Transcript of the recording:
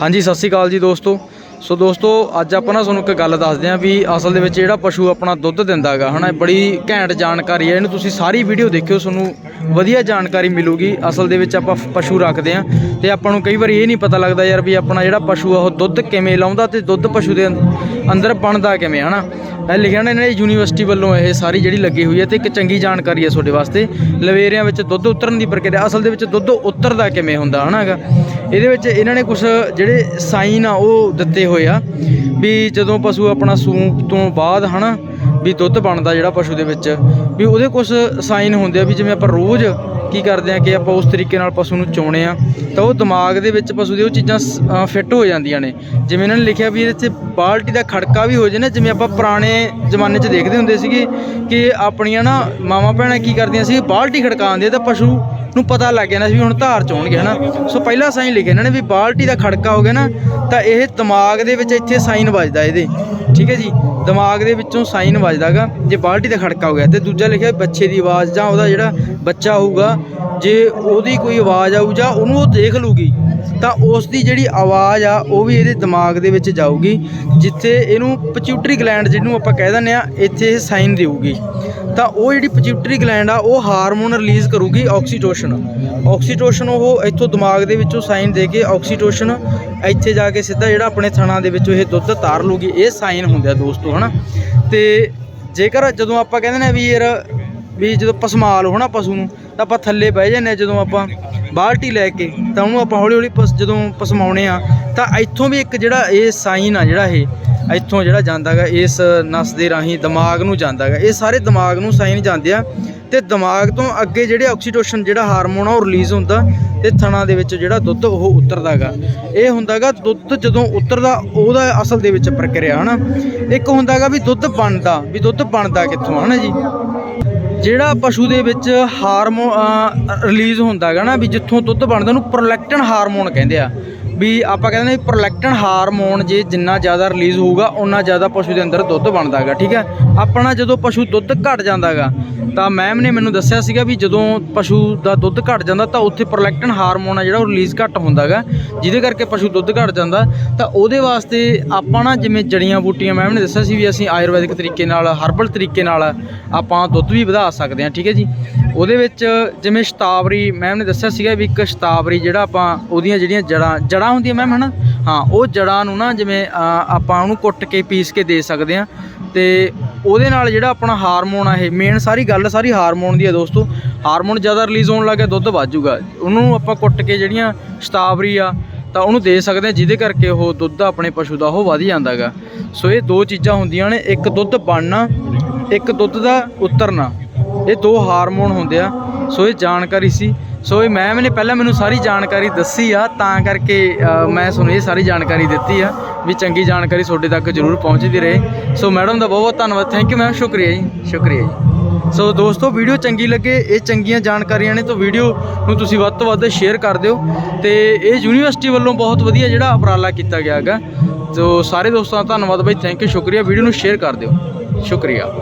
ਹਾਂਜੀ, ਸਤਿ ਸ਼੍ਰੀ ਅਕਾਲ ਜੀ ਦੋਸਤੋ। ਸੋ ਦੋਸਤੋ, ਅੱਜ ਆਪਾਂ ਨਾ ਤੁਹਾਨੂੰ ਇੱਕ ਗੱਲ ਦੱਸਦੇ ਆਂ ਵੀ ਅਸਲ ਦੇ ਵਿੱਚ ਜਿਹੜਾ ਪਸ਼ੂ ਆਪਣਾ ਦੁੱਧ ਦਿੰਦਾ ਹੈਗਾ, ਹਨਾ, ਇਹ ਬੜੀ ਘੈਂਟ ਜਾਣਕਾਰੀ ਹੈ। ਇਹਨੂੰ ਤੁਸੀਂ ਸਾਰੀ ਵੀਡੀਓ ਦੇਖਿਓ, ਤੁਹਾਨੂੰ ਵਧੀਆ ਜਾਣਕਾਰੀ ਮਿਲੂਗੀ। ਅਸਲ ਦੇ ਵਿੱਚ ਆਪਾਂ ਪਸ਼ੂ ਰੱਖਦੇ ਆਂ ਤੇ ਆਪਾਂ ਨੂੰ ਕਈ ਵਾਰੀ ਇਹ ਨਹੀਂ ਪਤਾ ਲੱਗਦਾ ਯਾਰ ਵੀ ਆਪਣਾ ਜਿਹੜਾ ਪਸ਼ੂ ਆ, ਉਹ ਦੁੱਧ ਕਿਵੇਂ ਲਾਉਂਦਾ ਤੇ ਦੁੱਧ ਪਸ਼ੂ ਦੇ ਅੰਦ- ਅੰਦਰ ਬਣਦਾ ਕਿਵੇਂ, ਹਨਾ। ਇਹ ਲਿਖਿਆ ਨਾ ਇਹਨਾਂ ਦੀ ਯੂਨੀਵਰਸਿਟੀ ਵੱਲੋਂ ਇਹ ਸਾਰੀ ਜਿਹੜੀ ਲੱਗੀ ਹੋਈ ਹੈ ਤੇ ਇੱਕ ਚੰਗੀ ਜਾਣਕਾਰੀ ਹੈ ਤੁਹਾਡੇ ਵਾਸਤੇ। ਲਵੇਰਿਆਂ ਵਿੱਚ ਦੁੱਧ ਉਤਰਨ ਦੀ ਪ੍ਰਕਿਰਿਆ, ਅਸਲ ਦੇ ਵਿੱਚ ਦੁੱਧ ਉਤਰਦਾ ਕਿਵੇਂ ਹੁੰਦਾ, ਹਨਾ, ਹੈਗਾ। ਇਹਦੇ ਵਿੱਚ ਇਹਨਾਂ ਨੇ ਕੁਝ ਜਿਹੜੇ ਸਾਈਨ ਆ ਉਹ ਦਿੱਤੇ ਹੋਏ ਆ ਵੀ ਜਦੋਂ ਪਸ਼ੂ ਆਪਣਾ ਸੂਪ ਤੋਂ ਬਾਅਦ ਹਨਾ ਵੀ ਦੁੱਧ ਬਣਦਾ ਜਿਹੜਾ ਪਸ਼ੂ ਦੇ ਵਿੱਚ, ਵੀ ਉਹਦੇ ਕੁਝ ਸਾਈਨ ਹੁੰਦੇ ਆ ਵੀ ਜਿਵੇਂ ਆਪਾਂ ਰੋਜ਼ ਕੀ ਕਰਦੇ ਆ ਕਿ ਆਪਾਂ ਉਸ ਤਰੀਕੇ ਨਾਲ ਪਸ਼ੂ ਨੂੰ ਚੋਣੇ ਆ, ਤਾਂ ਉਹ ਦਿਮਾਗ ਦੇ ਵਿੱਚ ਪਸ਼ੂ ਦੀ ਉਹ ਚੀਜ਼ਾਂ ਫਿੱਟ ਹੋ ਜਾਂਦੀਆਂ ਨੇ। ਜਿਵੇਂ ਇਹਨਾਂ ਨੇ ਲਿਖਿਆ ਵੀ ਇਹਦੇ 'ਚ ਬਾਲਟੀ ਦਾ ਖੜਕਾ ਵੀ ਹੋ ਜੇ ਨਾ, ਜਿਵੇਂ ਆਪਾਂ ਪੁਰਾਣੇ ਜ਼ਮਾਨੇ 'ਚ ਦੇਖਦੇ ਹੁੰਦੇ ਸੀਗੇ ਕਿ ਆਪਣੀਆਂ ਨਾ ਮਾਵਾਂ ਭੈਣਾਂ ਕੀ ਕਰਦੀਆਂ ਸੀ, ਬਾਲਟੀ ਖੜਕਾਉਂਦੇ ਤਾਂ ਪਸ਼ੂ ਨੂੰ ਪਤਾ ਲੱਗ ਜਾਣਾ ਸੀ ਵੀ ਹੁਣ ਧਾਰ ਚ ਚੋਣਗੇ ਹਨਾ? ਸੋ ਪਹਿਲਾ ਸਾਈਨ ਲਿਖਿਆ ਇਹਨਾਂ ਨੇ ਵੀ ਬਾਲਟੀ ਦਾ ਖੜਕਾ ਹੋ ਗਿਆ ਨਾ, ਤਾਂ ਇਹ ਦਿਮਾਗ ਦੇ ਵਿੱਚ ਇੱਥੇ ਸਾਈਨ ਵੱਜਦਾ ਇਹਦੇ। ਠੀਕ ਹੈ ਜੀ? ਦਿਮਾਗ ਦੇ ਵਿੱਚੋਂ ਸਾਈਨ ਵੱਜਦਾਗਾ, ਜੇ ਬਾਲਟੀ ਦਾ ਖੜਕਾ ਹੋ ਗਿਆ। ਤੇ ਦੂਜਾ ਲਿਖਿਆ ਬੱਚੇ ਦੀ ਆਵਾਜ਼ ਜਾਂ ਉਹਦਾ ਜਿਹੜਾ ਬੱਚਾ ਹੋਊਗਾ, ਜੇ ਉਹਦੀ ਕੋਈ ਆਵਾਜ਼ ਆਊ ਜਾਂ ਉਹਨੂੰ ਉਹ ਦੇਖ ਲੂਗੀ ਤਾਂ ਉਸ ਦੀ ਜਿਹੜੀ ਆਵਾਜ਼ ਆ, ਉਹ ਵੀ ਇਹਦੇ ਦਿਮਾਗ ਦੇ ਵਿੱਚ ਜਾਊਗੀ, ਜਿੱਥੇ ਇਹਨੂੰ ਪਚਿਊਟਰੀ ਗਲੈਂਡ ਜਿਹਨੂੰ ਆਪਾਂ ਕਹਿ ਦਿੰਦੇ ਆ, ਇੱਥੇ ਇਹ ਸਾਈਨ ਦੇਊਗੀ। ਤਾਂ ਉਹ ਜਿਹੜੀ ਪਿਚਿਊਟਰੀ ਗਲੈਂਡ ਆ, ਉਹ ਹਾਰਮੋਨ ਰਿਲੀਜ਼ ਕਰੂਗੀ ਆਕਸੀਟੋਸ਼ਨ ਆਕਸੀਟੋਸ਼ਨ ਉਹ ਇੱਥੋਂ ਦਿਮਾਗ ਦੇ ਵਿੱਚੋਂ ਸਾਈਨ ਦੇ ਕੇ ਆਕਸੀਟੋਸ਼ਨ ਇੱਥੇ ਜਾ ਕੇ ਸਿੱਧਾ ਜਿਹੜਾ ਆਪਣੇ ਥਣਾ ਦੇ ਵਿੱਚੋਂ ਇਹ ਦੁੱਧ ਤਾਰ ਲੂਗੀ ਇਹ ਸਾਈਨ ਹੁੰਦੇ ਆ ਦੋਸਤੋ, ਹਨਾ? ਤੇ ਜੇਕਰ ਜਦੋਂ ਆਪਾਂ ਕਹਿੰਦੇ ਨੇ ਵੀ ਯਾਰ ਵੀ ਜਦੋਂ ਪਸਮਾ ਲਓ ਹਨਾ ਪਸ਼ੂ ਨੂੰ, ਤਾਂ ਆਪਾਂ ਥੱਲੇ ਬਹਿ ਜਾਂਦੇ ਹਾਂ ਜਦੋਂ ਆਪਾਂ ਬਾਲਟੀ ਲੈ ਕੇ, ਤਾਂ ਉਹਨੂੰ ਆਪਾਂ ਹੌਲੀ ਹੌਲੀ ਪਸ ਜਦੋਂ ਪਸਮਾਉਣੇ ਆ, ਤਾਂ ਇੱਥੋਂ ਵੀ ਇੱਕ ਜਿਹੜਾ ਇਹ ਸਾਈਨ ਆ, ਜਿਹੜਾ ਇਹ ਇੱਥੋਂ ਜਿਹੜਾ ਜਾਂਦਾਗਾ ਇਸ ਨਸ ਦੇ ਰਾਹੀਂ ਦਿਮਾਗ ਨੂੰ ਜਾਂਦਾਗਾ ਇਹ ਸਾਰੇ ਦਿਮਾਗ ਨੂੰ ਸਾਈਨ ਜਾਂਦੇ ਆ ਤੇ ਦਿਮਾਗ ਤੋਂ ਅੱਗੇ ਜਿਹੜੇ ਆਕਸੀਟੋਸ਼ਨ ਜਿਹੜਾ ਹਾਰਮੋਨ ਆ ਉਹ ਰਿਲੀਜ਼ ਹੁੰਦਾ ਤੇ ਥਣਾ ਦੇ ਵਿੱਚ ਜਿਹੜਾ ਦੁੱਧ ਉਹ ਉਤਰਦਾਗਾ ਇਹ ਹੁੰਦਾਗਾ ਦੁੱਧ ਜਦੋਂ ਉਤਰਦਾ, ਉਹਦਾ ਅਸਲ ਦੇ ਵਿੱਚ ਪ੍ਰਕਿਰਿਆ ਹਨਾ। ਇੱਕ ਹੁੰਦਾਗਾ ਵੀ ਦੁੱਧ ਬਣਦਾ, ਵੀ ਦੁੱਧ ਬਣਦਾ ਕਿੱਥੋਂ ਹਨਾ ਜੀ? ਜਿਹੜਾ ਪਸ਼ੂ ਦੇ ਵਿੱਚ ਹਾਰਮੋਨ ਰਿਲੀਜ਼ ਹੁੰਦਾ ਹੈਗਾ ਨਾ, ਵੀ ਜਿੱਥੋਂ ਦੁੱਧ ਬਣਦਾ ਉਹਨੂੰ ਪ੍ਰੋਲੈਕਟਿਨ ਹਾਰਮੋਨ ਕਹਿੰਦੇ ਆ। ਵੀ ਆਪਾਂ ਕਹਿੰਦੇ ਨੇ ਪ੍ਰੋਲੈਕਟਿਨ ਹਾਰਮੋਨ ਜੇ ਜਿੰਨਾ ਜ਼ਿਆਦਾ ਰਿਲੀਜ਼ ਹੋਊਗਾ ਉਨਾ ਜ਼ਿਆਦਾ ਪਸ਼ੂ ਦੇ ਅੰਦਰ ਦੁੱਧ ਬਣਦਾ ਹੈਗਾ ਠੀਕ ਹੈ? ਆਪਣਾ ਜਦੋਂ ਪਸ਼ੂ ਦੁੱਧ ਘਟ ਜਾਂਦਾ ਹੈਗਾ ਤਾਂ ਮੈਮ ਨੇ ਮੈਨੂੰ ਦੱਸਿਆ ਸੀਗਾ ਵੀ ਜਦੋਂ ਪਸ਼ੂ ਦਾ ਦੁੱਧ ਘਟ ਜਾਂਦਾ, ਤਾਂ ਉੱਥੇ ਪ੍ਰੋਲੈਕਟਨ ਹਾਰਮੋਨ ਆ ਜਿਹੜਾ ਉਹ ਰਿਲੀਜ਼ ਘੱਟ ਹੁੰਦਾ ਹੈਗਾ ਜਿਹਦੇ ਕਰਕੇ ਪਸ਼ੂ ਦੁੱਧ ਘਟ ਜਾਂਦਾ। ਤਾਂ ਉਹਦੇ ਵਾਸਤੇ ਆਪਾਂ ਨਾ ਜਿਵੇਂ ਜੜੀਆਂ ਬੂਟੀਆਂ ਮੈਮ ਨੇ ਦੱਸਿਆ ਸੀ ਵੀ ਅਸੀਂ ਆਯੁਰਵੈਦਿਕ ਤਰੀਕੇ ਨਾਲ ਹਰਬਲ ਤਰੀਕੇ ਨਾਲ ਆਪਾਂ ਦੁੱਧ ਵੀ ਵਧਾ ਸਕਦੇ ਹਾਂ, ਠੀਕ ਹੈ ਜੀ? ਉਹਦੇ ਵਿੱਚ ਜਿਵੇਂ ਸ਼ਤਾਵਰੀ ਮੈਮ ਨੇ ਦੱਸਿਆ ਸੀਗਾ ਵੀ ਇੱਕ ਸ਼ਤਾਵਰੀ ਜਿਹੜਾ ਆਪਾਂ ਉਹਦੀਆਂ ਜਿਹੜੀਆਂ ਜੜਾਂ ਜੜਾਂ ਹੁੰਦੀਆਂ ਮੈਮ ਹਨਾ? ਹਾਂ, ਉਹ ਜੜਾਂ ਨੂੰ ਨਾ ਜਿਵੇਂ ਆਪਾਂ ਉਹਨੂੰ ਕੁੱਟ ਕੇ ਪੀਸ ਕੇ ਦੇ ਸਕਦੇ ਹਾਂ। ਤੇ ਉਹਦੇ ਨਾਲ ਜਿਹੜਾ ਆਪਣਾ ਹਾਰਮੋਨ ਆ ਇਹ ਮੇਨ ਸਾਰੀ ਗੱਲ, ਸਾਰੀ ਹਾਰਮੋਨ ਦੀ ਆ ਦੋਸਤੋ। ਹਾਰਮੋਨ ਜ਼ਿਆਦਾ ਰਿਲੀਜ਼ ਹੋਣ ਲੱਗੇ ਦੁੱਧ ਵੱਧ ਜਾਊਗਾ। ਉਹਨੂੰ ਆਪਾਂ ਕੁੱਟ ਕੇ ਜਿਹੜੀਆਂ ਸ਼ਤਾਵਰੀ ਆ, ਤਾਂ ਉਹਨੂੰ ਦੇ ਸਕਦੇ ਹਾਂ, ਜਿਹਦੇ ਕਰਕੇ ਉਹ ਦੁੱਧ ਆਪਣੇ ਪਸ਼ੂ ਦਾ ਉਹ ਵਧ ਜਾਂਦਾਗਾ। ਸੋ ਇਹ ਦੋ ਚੀਜ਼ਾਂ ਹੁੰਦੀਆਂ ਨੇ, ਇੱਕ ਦੁੱਧ ਬਣਨਾ, ਇੱਕ ਦੁੱਧ ਦਾ ਉਤਰਨਾ। ਇਹ ਦੋ ਹਾਰਮੋਨ ਹੁੰਦੇ ਆ। ਸੋ ਇਹ ਜਾਣਕਾਰੀ ਸੀ। ਸੋ ਇਹ ਮੈਮ ਨੇ ਪਹਿਲਾਂ ਮੈਨੂੰ ਸਾਰੀ ਜਾਣਕਾਰੀ ਦੱਸੀ ਆ, ਤਾਂ ਕਰਕੇ ਮੈਂ ਤੁਹਾਨੂੰ ਇਹ ਸਾਰੀ ਜਾਣਕਾਰੀ ਦਿੱਤੀ ਆ ਵੀ ਚੰਗੀ ਜਾਣਕਾਰੀ ਤੁਹਾਡੇ ਤੱਕ ਜ਼ਰੂਰ ਪਹੁੰਚਦੀ ਰਹੇ। ਸੋ ਮੈਡਮ ਦਾ ਬਹੁਤ ਬਹੁਤ ਧੰਨਵਾਦ। ਥੈਂਕ ਯੂ ਮੈਮ ਸ਼ੁਕਰੀਆ ਜੀ। ਸ਼ੁਕਰੀਆ ਜੀ। ਸੋ ਦੋਸਤੋ ਵੀਡੀਓ ਚੰਗੀ ਲੱਗੇ, ਇਹ ਚੰਗੀਆਂ ਜਾਣਕਾਰੀਆਂ ਨੇ, ਤਾਂ ਵੀਡੀਓ ਨੂੰ ਤੁਸੀਂ ਵੱਧ ਤੋਂ ਵੱਧ ਸ਼ੇਅਰ ਕਰ ਦਿਓ। ਤੇ ਇਹ ਯੂਨੀਵਰਸਿਟੀ ਵੱਲੋਂ ਬਹੁਤ ਵਧੀਆ ਜਿਹੜਾ ਉਪਰਾਲਾ ਕੀਤਾ ਗਿਆ ਹੈਗਾ। ਸੋ ਸਾਰੇ ਦੋਸਤਾਂ ਦਾ ਧੰਨਵਾਦ ਬਾਈ। ਥੈਂਕ ਯੂ ਸ਼ੁਕਰੀਆ। ਵੀਡੀਓ ਨੂੰ ਸ਼ੇਅਰ ਕਰ ਦਿਓ। ਸ਼ੁਕਰੀਆ।